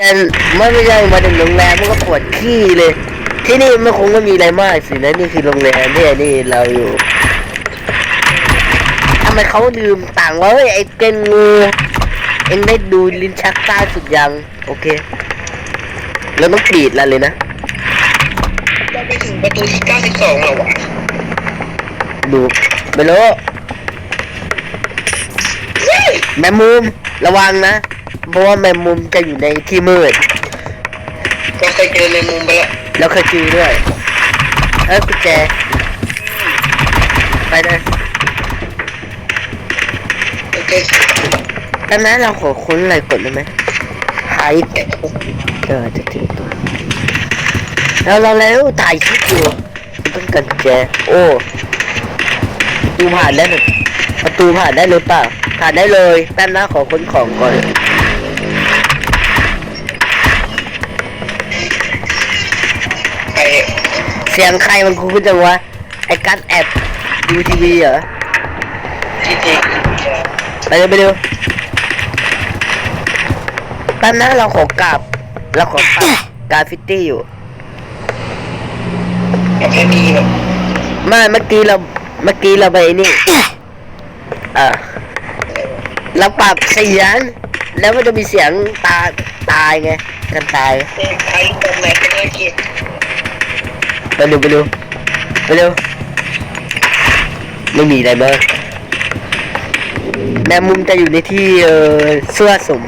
กันเมื่อไม่ยังมาถึงโรงแรมมันก็ปวดขี้เลย ที่นี่มันคงไม่มีอะไรมากสินะนี่คือโรงแรมที่นี่เราอยู่ทำไมเขาลืมต่างวะเฮ้ยไอ้เกนงูเอ็งได้ดูลิ้นชักใต้สุดยังโอเคเราต้องกรีดแล้วเลยนะเราไปถึงประตูที่92แล้ววะดูไม่รู้แมมมุมระวังนะ เพราะว่าแมมมุมจะอยู่ในที่มืด ก็เคยเจอในมุมไปแล้วแล้วเคยจือด้วยเอ้ยกุญแจไปเลยโอเคตอนนั้นเราขอค้นอะไรกดได้ไหมหายเออจะถึงตัวเราเราแล้วถ่ายคลิปอยู่ต้องกันกุญแจโอ้ประตูผ่านได้เลยประตูผ่านได้เลยเปล่าผ่านได้เลยแป๊บนะขอค้นของก่อน สียงใครมันคุ้นจังวะไอ้กัดแอบดูทีวีเหรอที่เจไปเร็วไปเร็วตอนนั้นเราขอกราบเราขอกราบกาฟฟิตี้อยู่แค่นี้ไม่เมื่อกี้เราเมื่อกี้เราไปนี่เออเราปรับเสียงแล้วมันจะมีเสียงตาตายไงกันตายเต้นใครตรงไหนก็ได้กียรติ ไปเร็วไปเร็วไปเร็วไม่มีอะไรเบอร์แมงมุมจะอยู่ในที่เออเสื้อสม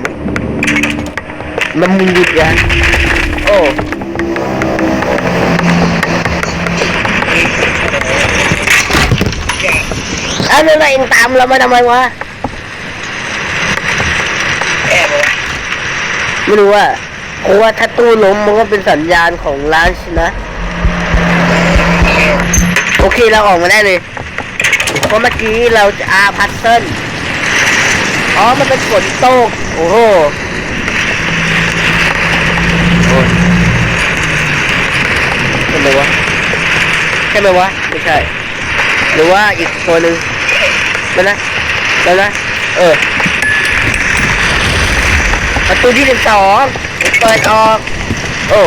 แมงมุมหยุดยะโอ้อ้แล้วเราเองตามเรามาทำไมวะแอบไม่รู้ว่าเพราะว่าถ้าตู้ล้มมันก็เป็นสัญญาณของร้านนะ โอเคเราออกมาได้เลยเพราะเมื่อกี้เราจะอาพัซเซิลอ๋อมันเป็นฝนตก โอ้โหโอ้ยใช่ไหมวะใช่ไหมวะ ไม่ใช่ หรือว่าอีกตัวหนึ่งมานะมานะ เออ ประตูที่สิบสองเปิดออก โอ้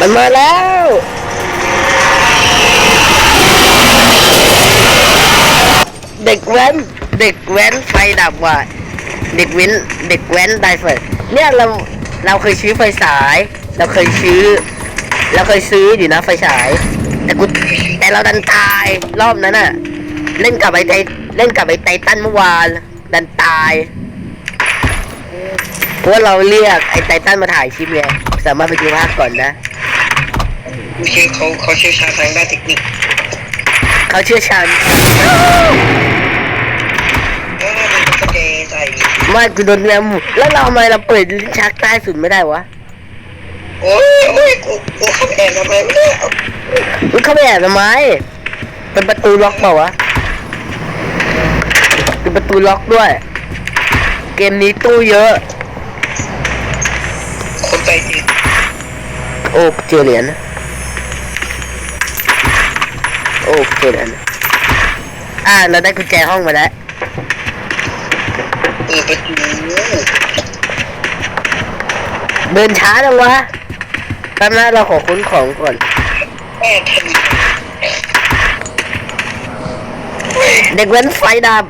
มันมาแล้วเด็กแว้นเด็กแว้นไฟดับว่ะเด็กเว้นเด็กแว้นไดเฟิร์เนี่ยเราเราเคยซื้อไฟฉาย เราเคยซื้อ เราเคยซื้ออยู่นะไฟฉาย แต่กูแต่เราดันตายรอบนั้นอะเล่นกับไอ้ไทเล่นกับไอ้ไททันเมื่อวาน ดันตายเพราะเราเรียกไอ้ไททันมาถ่ายคลิปไงสามารถไปดูภาพก่อนนะ เชื่อเขาเขาเชี่ยวชาญทางด้านเทคนิคเขาเชื่อฉันเออมันก็เจใส่ไม่กูโดนแมวหมูแล้วเราทำไมเราเปิดลิ้นชักใต้สุดไม่ได้วะโอ้ยโอ้ยกูกูเข้าไปแอบทำไมไม่ได้เอามึงเข้าไปแอบทำไมเป็นประตูล็อกเปล่าวะเป็นประตูล็อกด้วย เกมนี้ตู้เยอะ คนใจดีโอ้เจอเหรียญ โอ้เจอเหรียญอ่า เราได้กุญแจห้องมาแล้วเดินช้าจังวะแป๊บนเราขอค้นของก่อน แม่ทันเด็กเว้นไฟดับ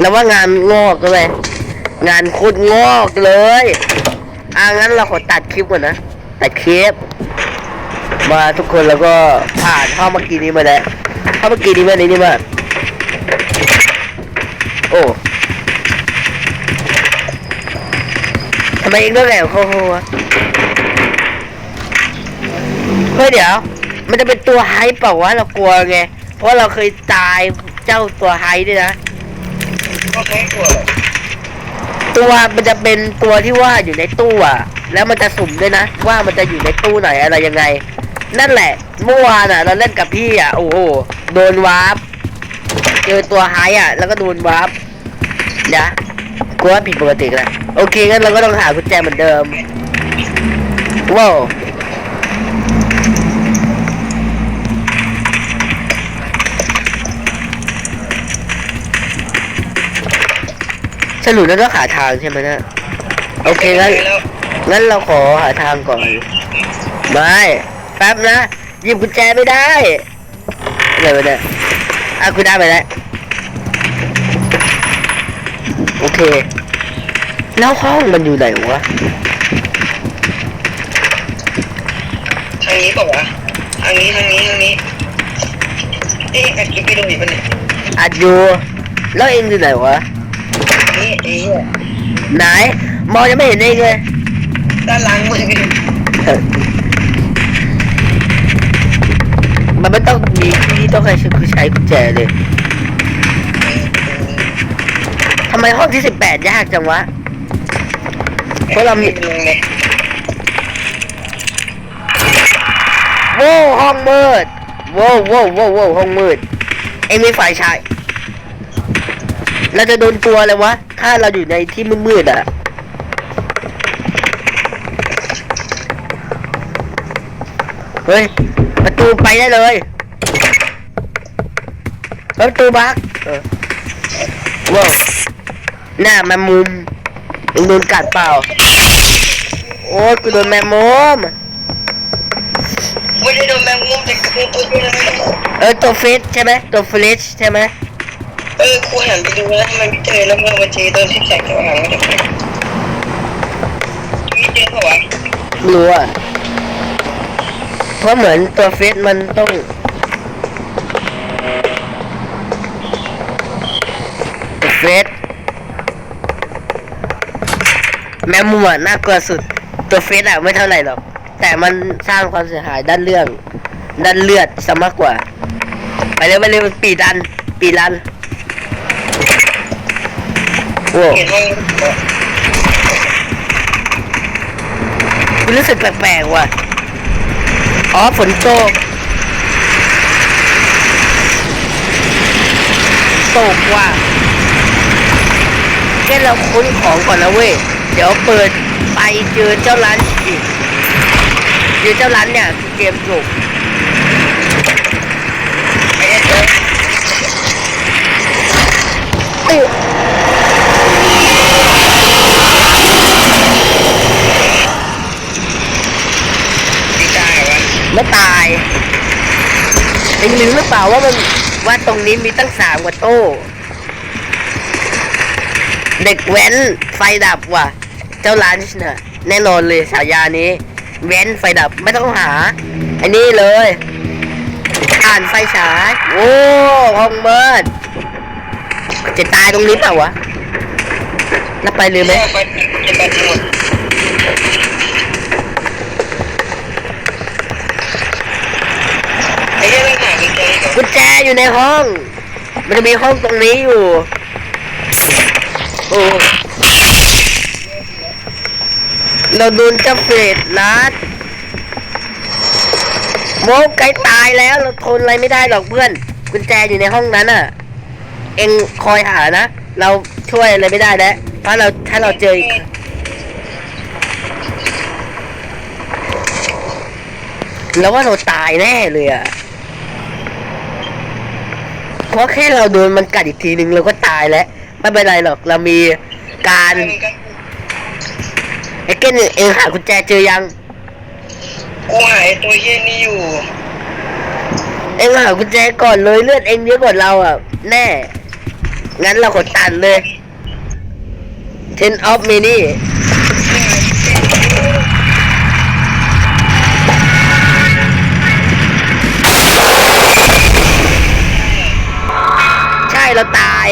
แล้วว่างานงอกเลย งานโคตรงอกเลย อ่างั้นเราขอตัดคลิปก่อนนะ ตัดคลิป มาทุกคนแล้วก็ผ่านห้องเมื่อกี้นี้มาแล้วห้องเมื่อกี้นี้มาในนี้มาโอ้ทำไมเองต้องแหลมเข้าหัวเฮ้ยเดี๋ยว มันจะเป็นตัวไฮเปล่าวะเรากลัวไง เพราะเราเคยตายเจ้าตัวไฮด้วยนะก็แค่ตัวตัวมันจะเป็นตัวที่ว่าอยู่ในตู้อะ แล้วมันจะสุ่มด้วยนะ ว่ามันจะอยู่ในตู้ไหนอะไรยังไง นั่นแหละ เมื่อวานอะ เราเล่นกับพี่อะ โอ้โห โดนวาร์ป เจอตัวไฮอะ แล้วก็โดนวาร์ปนะกลัวผิดปกติเลยโอเคงั้นเราก็ต้องหากุญแจเหมือนเดิม ว้าวสรุปแล้วต้องหาทางใช่ไหมนะโอเคงั้นงั้นเราขอหาทางก่อนไม่ แป๊บนะหยิบกุญแจไม่ได้อะไรวะเนี่ยอะกูได้ไปแล้วโอเค แล้วห้องมันอยู่ไหนวะทางนี้เปล่าวะทางนี้ทางนี้ทางนี้เอ๊ะอัดคลิปไปดูอีกปะเนี่ยอัดอยู่แล้วเองอยู่ไหนวะนี่ไอ้เหี้ยไหนมองยังไม่เห็นเองเลยด้านหลังมึง มันไม่ต้องมีที่ต้องใช้คือใช้กุญแจเลยทำไมห้องที่สิบแปดยากจังวะเพราะเรามีโว้ห้องมืดโว้โว้โว้โว้ห้องมืด เองมีไฟฉายเราจะโดนตัวเลยวะ ถ้าเราอยู่ในที่มืดๆอะ เฮ้ย ประตูไปได้เลยประตูบักเออว้าวหน้าแมมมุมยังโดนกัดเปล่า โอ้ยกูโดนแมมมุมไม่ได้โดนแมงมุมแต่คือตัวช่วยอะไรเออตัวเฟสใช่ไหมตัวเฟสใช่ไหมเออกูหันไปดูแล้วทำไมไม่เจอแล้วเมื่อมาเจอตอนที่แสงสว่างไม่ได้ไม่เจอเปล่าวะไม่รู้อะ เพราะเหมือนตัวเฟสมันต้องตัวเฟสแมมมัวน่ากลัวสุด ตัวเฟสอะไม่เท่าไหร่หรอก แต่มันสร้างความเสียหายด้านเรื่อง ด้านเลือดซะมากกว่า ไปเร็วไปเร็วปีดัน ปีรันโอ้เห็นห้องกูรู้สึกแปลกๆว่ะ อ๋อฝนตกตกว่ะแค่เราค้นของก่อนนะเว้ย เดี๋ยวเปิดไปเจอเจ้าร้านอีกเจอเจ้าร้านเนี่ยคือเกมจบไอ้เจ้าเอ้ย เองรู้หรือเปล่าว่ามันว่าตรงนี้มีตั้งสามกว่าโต๊ะเด็กแว้นไฟดับว่ะ เจ้าร้านเน่ะแน่นอนเลยฉายานี้ แว้นไฟดับไม่ต้องหา อันนี้เลยอ่านไฟฉายโอ้ห้องเบิร์ดจะตายตรงนี้เปล่าวะแล้วไปเลยไหมไปจะไปหมดไอ้เจ้าต้องหา กุญแจอยู่ในห้อง มันจะมีห้องตรงนี้อยู่โอ้เราโดนจ้าเฟดลัดโมกไกลตายแล้วเราทนอะไรไม่ได้หรอกเพื่อน กุญแจอยู่ในห้องนั้นอะ เองคอยหานะ เราช่วยอะไรไม่ได้แล้วเพราะเราถ้าเราเจออีกแล้วว่าเราตายแน่เลยอะ เพราะแค่เราโดนมันกัดอีกทีนึงเราก็ตายแล้ว ไม่เป็นไรหรอกเรามีการไอ้เก้นเองหากุญแจเจอยัง กูหายตัวเฮี้ยนี่อยู่ เองหากุญแจก่อนเลยเลือดเองเยอะกว่าเราอะ แน่ งั้นเรากดตันเลยเทนออฟมินี่ เราตาย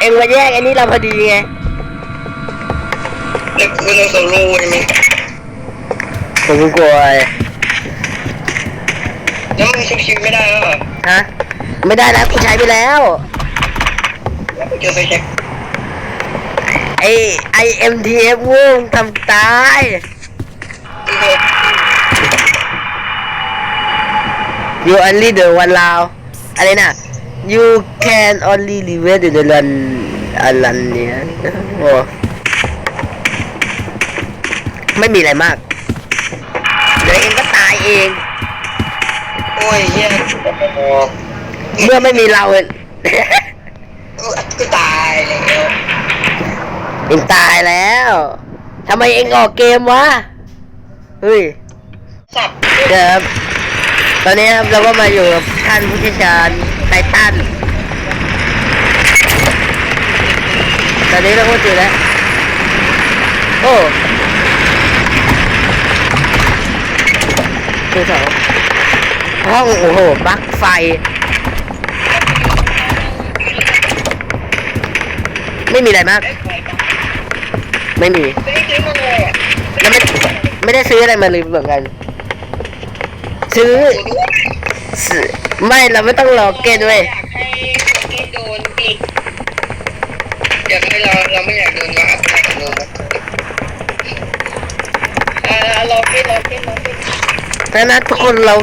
เองมาแยกไอ้นี่เราพอดีไงแล้วกูต้องโซโล่ใช่ไหมผมกลัวแล้วมันชุบชีวิตไม่ได้แล้วเหรอฮะ ไม่ได้แล้วกูใช้ไปแล้ว แล้วกูเจอไฟแช็กไอไอเอ็มทีเอฟวงทำตาย you only the one ลาวอะไรนะ you can only live the the run อันลันเนี่ยโอ้ไม่มีอะไรมาก เดี๋ยวเองก็ตายเอง โอ้ยเฮี้ยเมื่อไม่มีเรากูตายแล้วเองตายแล้วทำไมเองออกเกมวะ เฮ้ย สับเดี๋ยวครับ ตอนนี้ครับเราก็มาอยู่กับท่านผู้เชี่ยวชาญไททันตอนนี้เราก็เจอแล้ว โอ้คือสองห้องโอ้โหปลั๊กไฟ ไม่มีอะไรมาก ไม่มี แล้วไม่ไม่ได้ซื้ออะไรมาเลยเหมือนกัน ซื้อกูด้วยซื้อไม่เราไม่ต้องรอเกณฑ์เว้ยอยากให้คนที่โดนปิดอยากให้เราเราไม่อยากโดนก็อัพไลน์กับโดนอ่ารอเกนรอเกนรอเกนเพราะฉะนั้นทุกคนเรา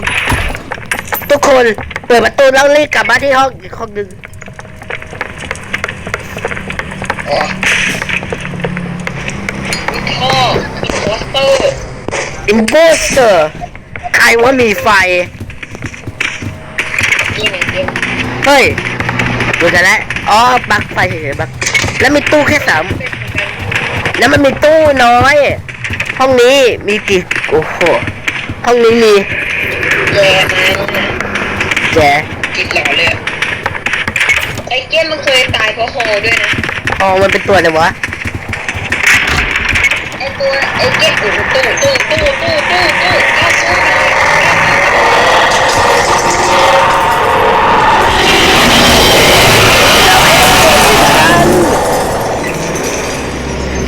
ทุกคนเปิดประตูแล้วรีบกลับมาที่ห้องอีกห้องหนึ่งอ๋อมีท่อมีโปสเตอร์อินโบสเตอร์ ใครว่ามีไฟที่ไหนเดียวเฮ้ยดูกันแล้วอ๋อปลั๊กไฟเฉยๆปลั๊กแล้วมีตู้แค่สามแล้วมันมีตู้น้อย ห้องนี้มีกี่โอ้โหห้องนี้มีแย่มาแล้วนะแจกินหล่อเลยอะไอ้เกมมันเคยตายเพราะโฮด้วยนะห้องมันเป็นตัวอะไรวะไอ้ ตัวไอ้เกมโอ้โหตู้ตู้ตู้ตู้ตู้ตู้เอาตู้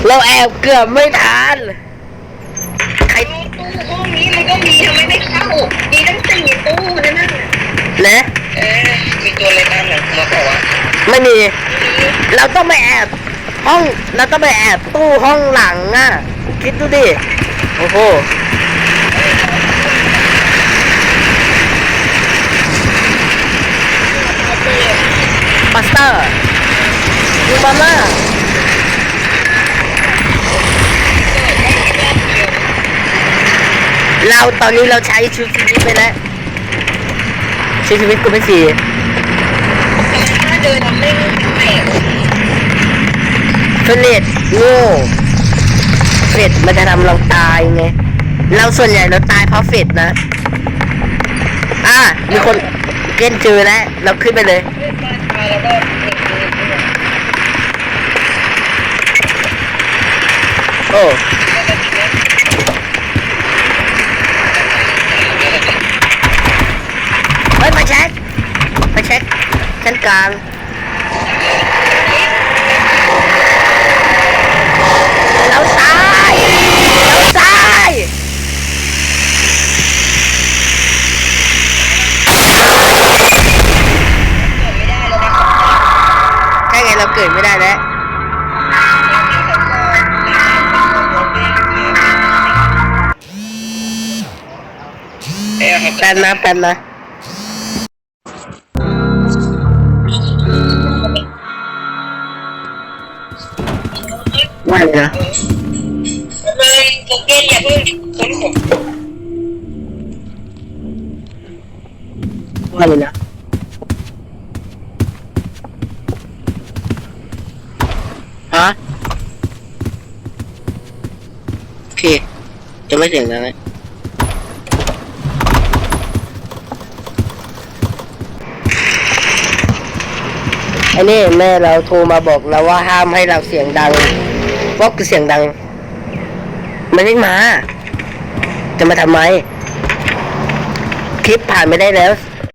เราแอบเกือบไม่ทันใครเอาตู้ห้องนี้มันก็มีทำไมไม่เข้ามีตั้งสี่ตู้นะนั่นน่ะนะเอ๊ะมีตัวอะไรตามหลังมาเปล่าวะไม่มี เราต้องไปแอบ ห้องเราต้องไปแอบตู้ห้องหลังอะ คิดดูดิ โอ้โหมาสเตอร์ยูมามาเราตอนนี้เราใช้ชุดชีวิตไปแล้วชุดชีวิตกูไม่ฟรีถ้าเดินทำไม่แปลก เฟรดโง่เฟรดมันจะทำเราตายไง เราส่วนใหญ่เราตายเพราะเฟรดนะ อะมีคนเก้นเจอแล้ว เราขึ้นไปเลย โอ้เฮ้ยมาเช็คมาเช็คชั้นกลาง เราเกิดไม่ได้แล้วเอ้ยครับแป๊บนะแป๊บนะว่นะ เค จะไม่เสียงดังเลยไอ้นี่แม่เราโทรมาบอกเราว่าห้ามให้เราเสียงดังเพราะคือเสียงดัง มันไม่มา จะมาทำไม คลิปผ่านไม่ได้แล้ว